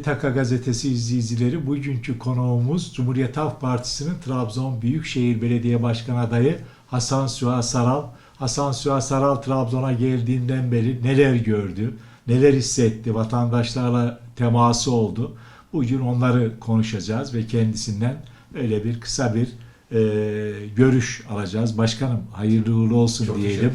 Taka Gazetesi izleyicileri bugünkü konuğumuz Cumhuriyet Halk Partisi'nin Trabzon Büyükşehir Belediye Başkan adayı Hasan Süha Saral. Hasan Süha Saral Trabzon'a geldiğinden beri neler gördü, neler hissetti, vatandaşlarla teması oldu. Bugün onları konuşacağız ve kendisinden öyle bir kısa bir e, görüş alacağız. Başkanım hayırlı uğurlu olsun Çok diyelim.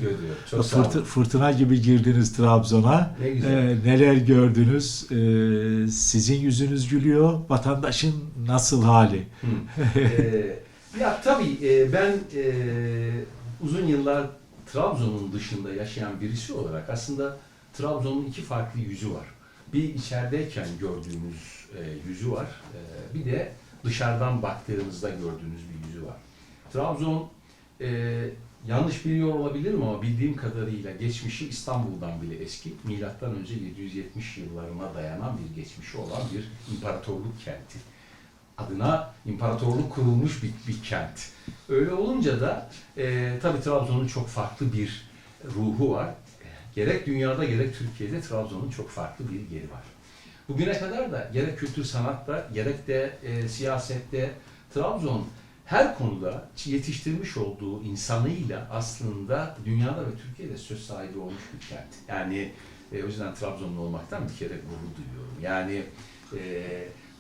Çok olun. fırtına gibi girdiniz Trabzon'a. Ne güzel. Ee, neler gördünüz? Ee, sizin yüzünüz gülüyor. Vatandaşın nasıl hali? Ee, ya tabii e, ben e, uzun yıllar Trabzon'un dışında yaşayan birisi olarak aslında Trabzon'un iki farklı yüzü var. Bir içerideyken gördüğümüz e, yüzü var. E, bir de dışarıdan baktığımızda gördüğünüz bir yüzü var. Trabzon e, yanlış biliyor olabilirim ama bildiğim kadarıyla geçmişi İstanbul'dan bile eski. Milattan önce 770 yıllarına dayanan bir geçmişi olan bir imparatorluk kenti adına imparatorluk kurulmuş bir, bir kent. Öyle olunca da e, tabii Trabzon'un çok farklı bir ruhu var. Gerek dünyada gerek Türkiye'de Trabzon'un çok farklı bir yeri var. Bugüne kadar da gerek kültür sanatta gerek de e, siyasette Trabzon her konuda yetiştirmiş olduğu insanıyla aslında dünyada ve Türkiye'de söz sahibi olmuş bir kent. Yani e, o yüzden Trabzonlu olmaktan bir kere gurur duyuyorum. Yani e,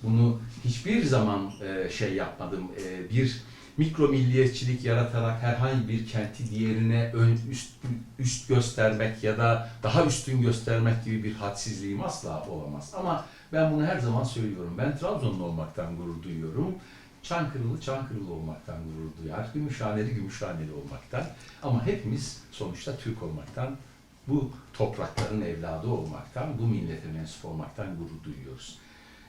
bunu hiçbir zaman e, şey yapmadım. E, bir mikro milliyetçilik yaratarak herhangi bir kenti diğerine ön üst üst göstermek ya da daha üstün göstermek gibi bir hadsizliğim asla olamaz. Ama ben bunu her zaman söylüyorum. Ben Trabzonlu olmaktan gurur duyuyorum. Çankırılı Çankırılı olmaktan gurur duyar. Gümüşhaneli Gümüşhaneli olmaktan. Ama hepimiz sonuçta Türk olmaktan, bu toprakların evladı olmaktan, bu millete mensup olmaktan gurur duyuyoruz.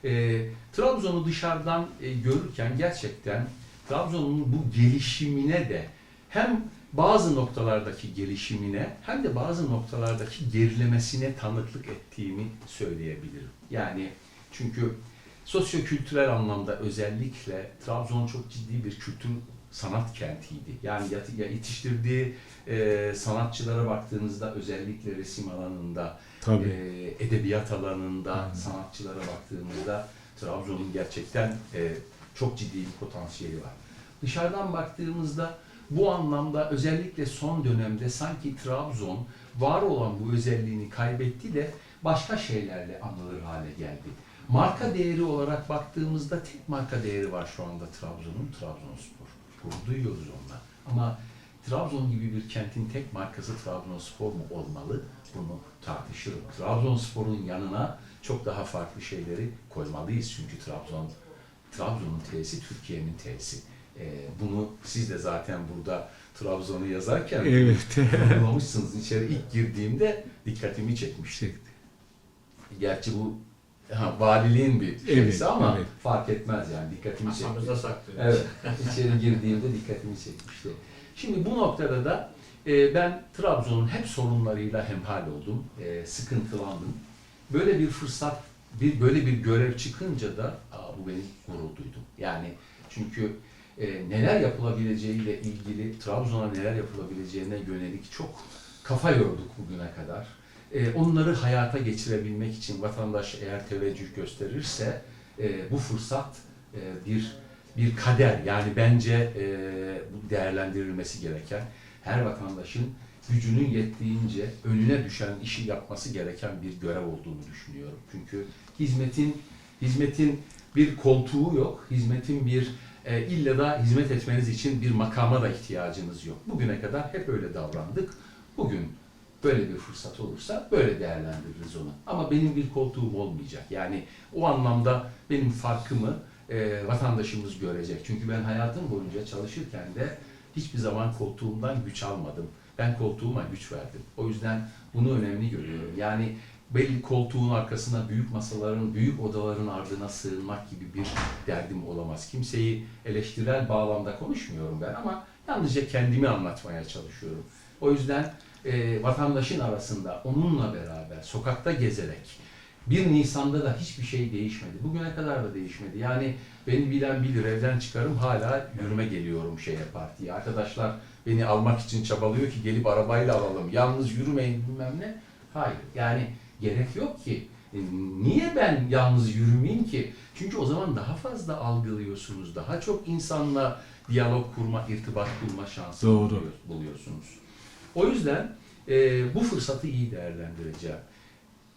E, Trabzon'u dışarıdan e, görürken gerçekten Trabzon'un bu gelişimine de hem bazı noktalardaki gelişimine hem de bazı noktalardaki gerilemesine tanıklık ettiğimi söyleyebilirim. Yani çünkü sosyokültürel anlamda özellikle Trabzon çok ciddi bir kültür sanat kentiydi. Yani yetiştirdiği e, sanatçılara baktığınızda özellikle resim alanında, Tabii. e, edebiyat alanında Aynen. sanatçılara baktığımızda Trabzon'un gerçekten e, çok ciddi bir potansiyeli var. Dışarıdan baktığımızda bu anlamda özellikle son dönemde sanki Trabzon var olan bu özelliğini kaybetti de başka şeylerle anılır hale geldi. Marka değeri olarak baktığımızda tek marka değeri var şu anda Trabzon'un Trabzonspor. Gurur duyuyoruz onunla. Ama Trabzon gibi bir kentin tek markası Trabzonspor mu olmalı? Bunu tartışırım. Trabzonspor'un yanına çok daha farklı şeyleri koymalıyız. Çünkü Trabzon Trabzon'un T'si Türkiye'nin T'si. Ee, bunu siz de zaten burada Trabzon'u yazarken Evet. vurgulamışsınız. İçeri ilk girdiğimde dikkatimi çekmişti. Gerçi bu ha, valiliğin bir şeysi Evet, ama evet. fark etmez yani dikkatimi çekti. Masamızda saklıyoruz. Evet, içeri girdiğimde dikkatimi çekmişti. Şimdi bu noktada da e, ben Trabzon'un hep sorunlarıyla hemhal oldum, e, sıkıntılandım. Böyle bir fırsat, bir böyle bir görev çıkınca da aa, bu beni gurur duydum. Yani çünkü e, neler yapılabileceğiyle ilgili, Trabzon'a neler yapılabileceğine yönelik çok kafa yorduk bugüne kadar. E, onları hayata geçirebilmek için vatandaş eğer teveccüh gösterirse e, bu fırsat e, bir bir kader yani bence e, bu değerlendirilmesi gereken her vatandaşın gücünün yettiğince önüne düşen işi yapması gereken bir görev olduğunu düşünüyorum. Çünkü hizmetin hizmetin bir koltuğu yok, hizmetin bir e, illa da hizmet etmeniz için bir makama da ihtiyacınız yok. Bugüne kadar hep öyle davrandık. Bugün böyle bir fırsat olursa böyle değerlendiririz onu. Ama benim bir koltuğum olmayacak. Yani o anlamda benim farkımı e, vatandaşımız görecek. Çünkü ben hayatım boyunca çalışırken de hiçbir zaman koltuğumdan güç almadım. Ben koltuğuma güç verdim. O yüzden bunu önemli görüyorum. Yani belli koltuğun arkasına büyük masaların, büyük odaların ardına sığınmak gibi bir derdim olamaz. Kimseyi eleştirel bağlamda konuşmuyorum ben ama yalnızca kendimi anlatmaya çalışıyorum. O yüzden e, vatandaşın arasında onunla beraber sokakta gezerek 1 Nisan'da da hiçbir şey değişmedi. Bugüne kadar da değişmedi. Yani beni bilen bilir evden çıkarım hala yürüme geliyorum şeye partiye. Arkadaşlar beni almak için çabalıyor ki gelip arabayla alalım. Yalnız yürümeyin bilmem ne. Hayır. Yani gerek yok ki. E, niye ben yalnız yürümeyeyim ki? Çünkü o zaman daha fazla algılıyorsunuz. Daha çok insanla diyalog kurma, irtibat kurma şansı Doğru. buluyor- buluyorsunuz. O yüzden e, bu fırsatı iyi değerlendireceğim.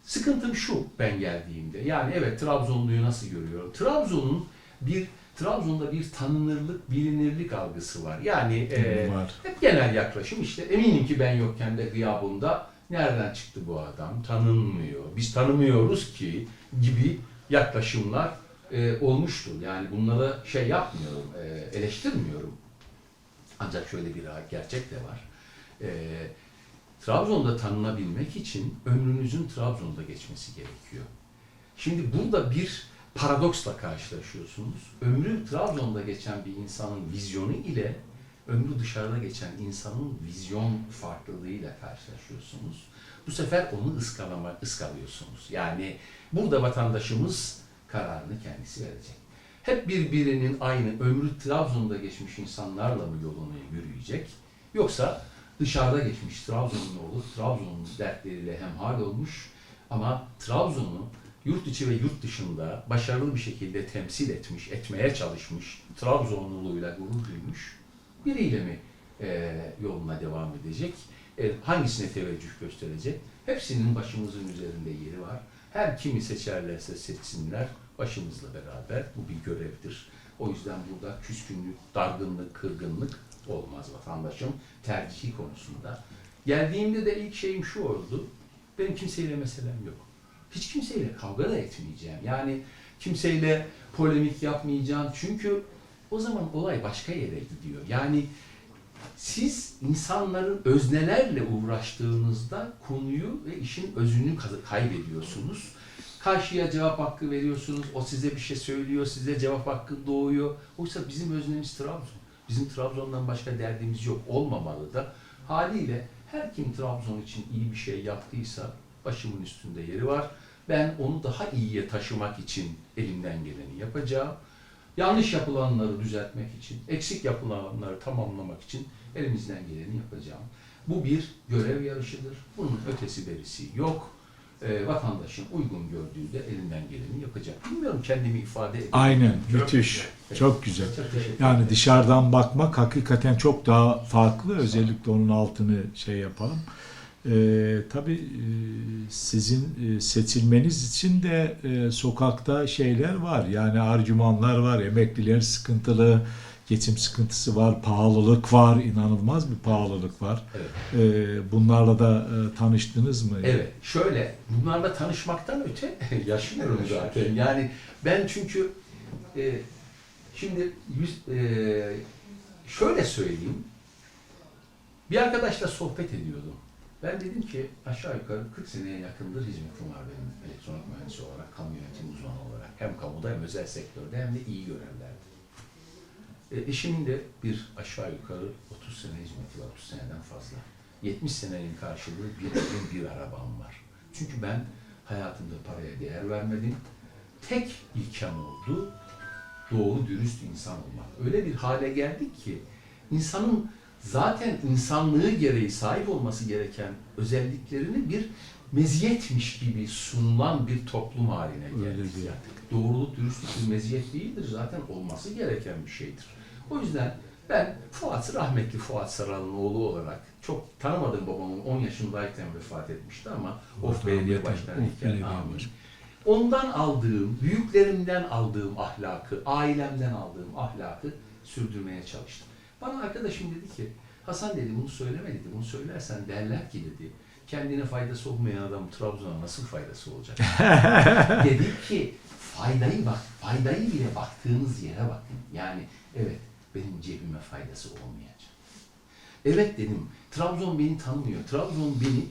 Sıkıntım şu ben geldiğimde. Yani evet Trabzonluyu nasıl görüyorum? Trabzon'un bir Trabzon'da bir tanınırlık, bilinirlik algısı var. Yani e, var. hep genel yaklaşım işte eminim ki ben yokken de gıyabında nereden çıktı bu adam? Tanınmıyor. Biz tanımıyoruz ki gibi yaklaşımlar e, olmuştur. Yani bunlara şey yapmıyorum, e, eleştirmiyorum. Ancak şöyle bir gerçek de var. E, Trabzon'da tanınabilmek için ömrünüzün Trabzon'da geçmesi gerekiyor. Şimdi burada bir paradoksla karşılaşıyorsunuz. Ömrü Trabzon'da geçen bir insanın vizyonu ile ömrü dışarıda geçen insanın vizyon farklılığıyla karşılaşıyorsunuz. Bu sefer onu ıskalama, ıskalıyorsunuz. Yani burada vatandaşımız kararını kendisi verecek. Hep birbirinin aynı ömrü Trabzon'da geçmiş insanlarla mı yolunu yürüyecek? Yoksa dışarıda geçmiş Trabzon'un oğlu Trabzon'un dertleriyle hemhal olmuş ama Trabzon'u yurt içi ve yurt dışında başarılı bir şekilde temsil etmiş, etmeye çalışmış, Trabzonluluğuyla gurur duymuş biriyle mi e, yoluna devam edecek? E, hangisine teveccüh gösterecek? Hepsinin başımızın üzerinde yeri var. Her kimi seçerlerse seçsinler başımızla beraber. Bu bir görevdir. O yüzden burada küskünlük, dargınlık, kırgınlık olmaz vatandaşım tercihi konusunda. Geldiğimde de ilk şeyim şu oldu. Benim kimseyle meselem yok. Hiç kimseyle kavga da etmeyeceğim. Yani kimseyle polemik yapmayacağım. Çünkü o zaman olay başka yere gidiyor. Yani siz insanların öznelerle uğraştığınızda konuyu ve işin özünü kaybediyorsunuz. Karşıya cevap hakkı veriyorsunuz. O size bir şey söylüyor, size cevap hakkı doğuyor. Oysa bizim öznemiz Trabzon. Bizim Trabzon'dan başka derdimiz yok. Olmamalı da. Haliyle her kim Trabzon için iyi bir şey yaptıysa başımın üstünde yeri var. Ben onu daha iyiye taşımak için elimden geleni yapacağım. Yanlış yapılanları düzeltmek için, eksik yapılanları tamamlamak için elimizden geleni yapacağım. Bu bir görev yarışıdır. Bunun ötesi berisi yok. Ee, vatandaşın uygun gördüğü de elinden geleni yapacak. Bilmiyorum kendimi ifade edeyim. Aynen, Çok müthiş. güzel. Çok güzel. Çok Yani dışarıdan bakmak hakikaten çok daha farklı. Özellikle onun altını şey yapalım. Ee, tabii e, sizin e, seçilmeniz için de e, sokakta şeyler var. Yani argümanlar var. Emeklilerin sıkıntılı, geçim sıkıntısı var, pahalılık var. inanılmaz bir pahalılık var. Evet. Ee, bunlarla da e, tanıştınız mı? Evet, şöyle, bunlarla tanışmaktan öte yaşıyorum zaten. Yani ben çünkü e, şimdi yüz, e, şöyle söyleyeyim, bir arkadaşla sohbet ediyordum. Ben dedim ki aşağı yukarı 40 seneye yakındır hizmetim var benim elektronik mühendis olarak, kamu yönetimi uzmanı olarak. Hem kamuda hem özel sektörde hem de iyi görevlerde. E, eşimin de bir aşağı yukarı 30 sene hizmeti var, 30 seneden fazla. 70 senenin karşılığı bir evim, bir arabam var. Çünkü ben hayatımda paraya değer vermedim. Tek ilkem oldu, doğru dürüst insan olmak. Öyle bir hale geldik ki insanın zaten insanlığı gereği sahip olması gereken özelliklerini bir meziyetmiş gibi sunulan bir toplum haline geldik. değil. Doğruluk, dürüstlük bir meziyet değildir. Zaten olması gereken bir şeydir. O yüzden ben Fuat, rahmetli Fuat Saral'ın oğlu olarak çok tanımadığım babamın 10 yaşındayken vefat etmişti ama Of Belediye iken amin. Başkanı. Ondan aldığım, büyüklerimden aldığım ahlakı, ailemden aldığım ahlakı sürdürmeye çalıştım. Bana arkadaşım dedi ki, Hasan dedi bunu söyleme dedi, bunu söylersen derler ki dedi, kendine faydası olmayan adam Trabzon'a nasıl faydası olacak? dedi ki, faydayı bak, faydayı bile baktığınız yere bakın. Yani evet, benim cebime faydası olmayacak. Evet dedim, Trabzon beni tanımıyor. Trabzon beni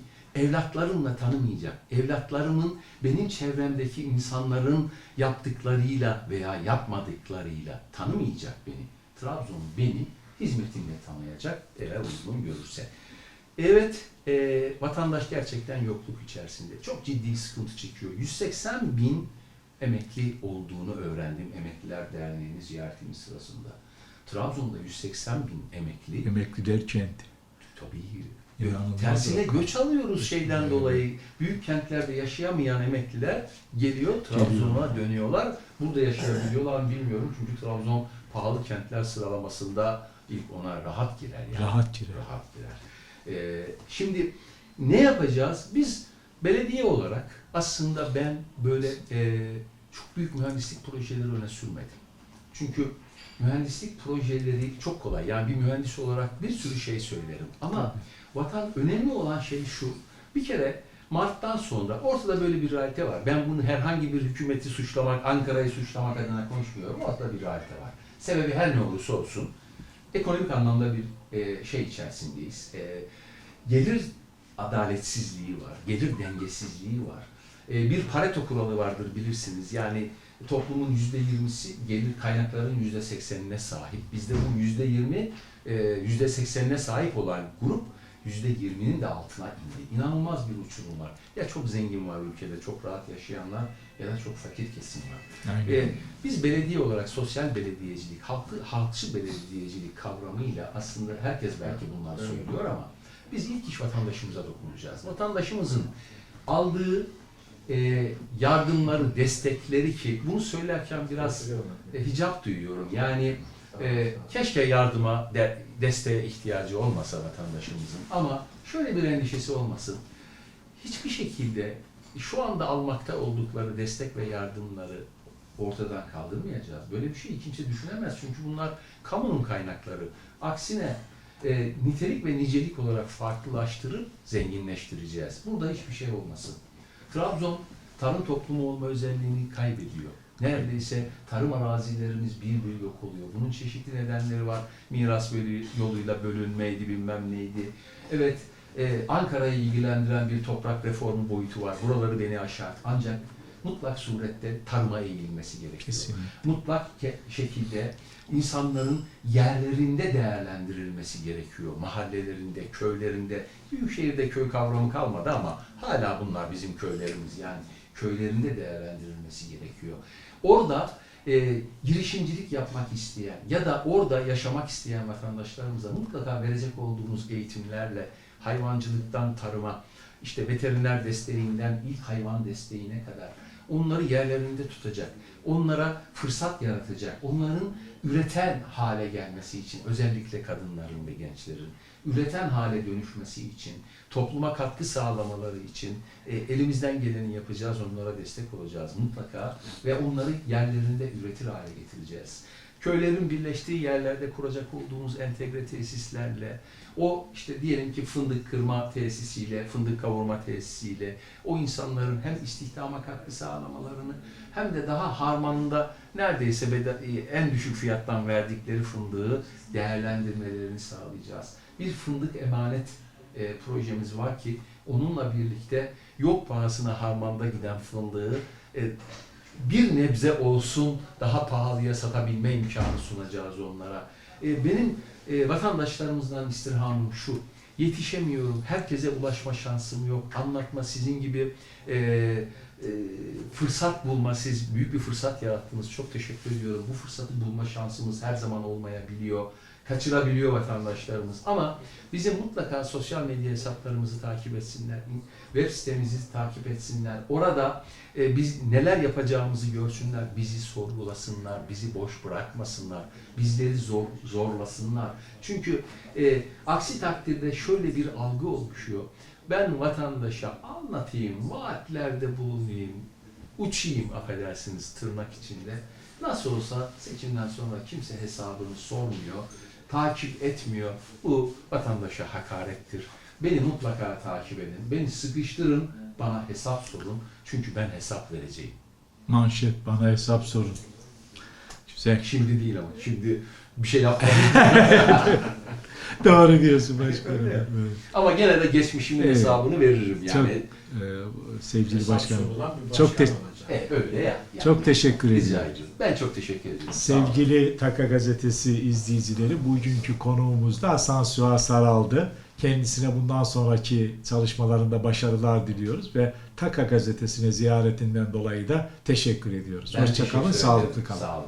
evlatlarımla tanımayacak. Evlatlarımın benim çevremdeki insanların yaptıklarıyla veya yapmadıklarıyla tanımayacak beni. Trabzon beni hizmetimle tanıyacak eğer uygun görürse. Evet, e, vatandaş gerçekten yokluk içerisinde. Çok ciddi sıkıntı çekiyor. 180 bin emekli olduğunu öğrendim Emekliler Derneği'nin ziyaretimiz sırasında. Trabzon'da 180 bin emekli Emekliler kenti. Tabii İnanılmaz Tersine göç alıyoruz şeyden Evet. dolayı. Büyük kentlerde yaşayamayan emekliler geliyor Trabzon'a dönüyorlar. Burada yaşayabiliyorlar mı bilmiyorum. Çünkü Trabzon pahalı kentler sıralamasında ilk ona rahat girer. Yani. Rahat girer. Rahat girer. Ee, şimdi ne yapacağız? Biz belediye olarak aslında ben böyle e, çok büyük mühendislik projeleri öne sürmedim. Çünkü mühendislik projeleri çok kolay. Yani bir mühendis olarak bir sürü şey söylerim. Ama vatan önemli olan şey şu. Bir kere Mart'tan sonra ortada böyle bir realite var. Ben bunu herhangi bir hükümeti suçlamak, Ankara'yı suçlamak adına konuşmuyorum. Ortada bir realite var. Sebebi her ne olursa olsun ekonomik anlamda bir e, şey içerisindeyiz. E, gelir adaletsizliği var, gelir dengesizliği var. E, bir Pareto kuralı vardır bilirsiniz. Yani toplumun yüzde yirmisi gelir kaynakların yüzde seksenine sahip. Bizde bu yüzde yirmi, e, yüzde seksenine sahip olan grup yüzde yirminin de altına indi. İnanılmaz bir uçurum var. Ya çok zengin var ülkede, çok rahat yaşayanlar ya da çok fakir kesim var. Aynen. E, biz belediye olarak sosyal belediyecilik, halkı, halkçı belediyecilik kavramıyla aslında herkes belki bunlar söylüyor ama biz ilk iş vatandaşımıza dokunacağız. Vatandaşımızın aldığı e, yardımları, destekleri ki bunu söylerken biraz e, hicap duyuyorum. Yani e, keşke yardıma, de, desteğe ihtiyacı olmasa vatandaşımızın ama şöyle bir endişesi olmasın. Hiçbir şekilde şu anda almakta oldukları destek ve yardımları ortadan kaldırmayacağız. Böyle bir şey kimse düşünemez. Çünkü bunlar kamunun kaynakları. Aksine e, nitelik ve nicelik olarak farklılaştırıp zenginleştireceğiz. Burada hiçbir şey olmasın. Trabzon tarım toplumu olma özelliğini kaybediyor. Neredeyse tarım arazilerimiz bir bir yok oluyor. Bunun çeşitli nedenleri var. Miras yoluyla bölünmeydi, bilmem neydi. Evet, e, Ankara'yı ilgilendiren bir toprak reformu boyutu var. Buraları beni aşar. Ancak mutlak surette tarıma eğilmesi gerekiyor Kesinlikle. mutlak şekilde insanların yerlerinde değerlendirilmesi gerekiyor. Mahallelerinde, köylerinde. Büyükşehirde köy kavramı kalmadı ama hala bunlar bizim köylerimiz. Yani köylerinde değerlendirilmesi gerekiyor. Orada e, girişimcilik yapmak isteyen ya da orada yaşamak isteyen vatandaşlarımıza mutlaka verecek olduğumuz eğitimlerle hayvancılıktan tarıma, işte veteriner desteğinden ilk hayvan desteğine kadar onları yerlerinde tutacak, onlara fırsat yaratacak, onların üreten hale gelmesi için, özellikle kadınların ve gençlerin üreten hale dönüşmesi için, topluma katkı sağlamaları için e, elimizden geleni yapacağız, onlara destek olacağız mutlaka ve onları yerlerinde üretir hale getireceğiz. Köylerin birleştiği yerlerde kuracak olduğumuz entegre tesislerle, o işte diyelim ki fındık kırma tesisiyle, fındık kavurma tesisiyle, o insanların hem istihdama katkı sağlamalarını hem de daha harmanında neredeyse e, en düşük fiyattan verdikleri fındığı değerlendirmelerini sağlayacağız. Bir fındık emanet e, projemiz var ki onunla birlikte yok pahasına harmanda giden fındığı e, bir nebze olsun daha pahalıya satabilme imkanı sunacağız onlara. E, benim e, vatandaşlarımızdan istirhamım şu. Yetişemiyorum, herkese ulaşma şansım yok. Anlatma sizin gibi e, e, fırsat bulma, siz büyük bir fırsat yarattınız. Çok teşekkür ediyorum. Bu fırsatı bulma şansımız her zaman olmayabiliyor. Kaçırabiliyor vatandaşlarımız. Ama bizim mutlaka sosyal medya hesaplarımızı takip etsinler. Web sitemizi takip etsinler. Orada e, biz neler yapacağımızı görsünler, bizi sorgulasınlar, bizi boş bırakmasınlar, bizleri zor, zorlasınlar. Çünkü e, aksi takdirde şöyle bir algı oluşuyor. Ben vatandaşa anlatayım, vaatlerde bulunayım, uçayım affedersiniz tırnak içinde. Nasıl olsa seçimden sonra kimse hesabını sormuyor, takip etmiyor. Bu vatandaşa hakarettir. Beni mutlaka takip edin, beni sıkıştırın, bana hesap sorun. Çünkü ben hesap vereceğim. Manşet bana hesap sorun. Güzel. Şimdi değil ama, şimdi bir şey yapmadım. Doğru diyorsun başkanım. Evet. ama gene de geçmişimin Evet. hesabını veririm yani. Çok Ee, sevgili Hesap başkanım. Çok te- olacak. E, öyle ya. Yani. Çok teşekkür Rica ediyorum. ediyorum. Ben çok teşekkür. Sağ olun. Sevgili Taka Gazetesi izleyicileri, bugünkü konuğumuz da Hasan Suha Saral'dı. Kendisine bundan sonraki çalışmalarında başarılar diliyoruz ve Taka Gazetesi'ne ziyaretinden dolayı da teşekkür ediyoruz. Ben Hoşçakalın, teşekkür sağlıklı ederim. kalın. Sağ olun.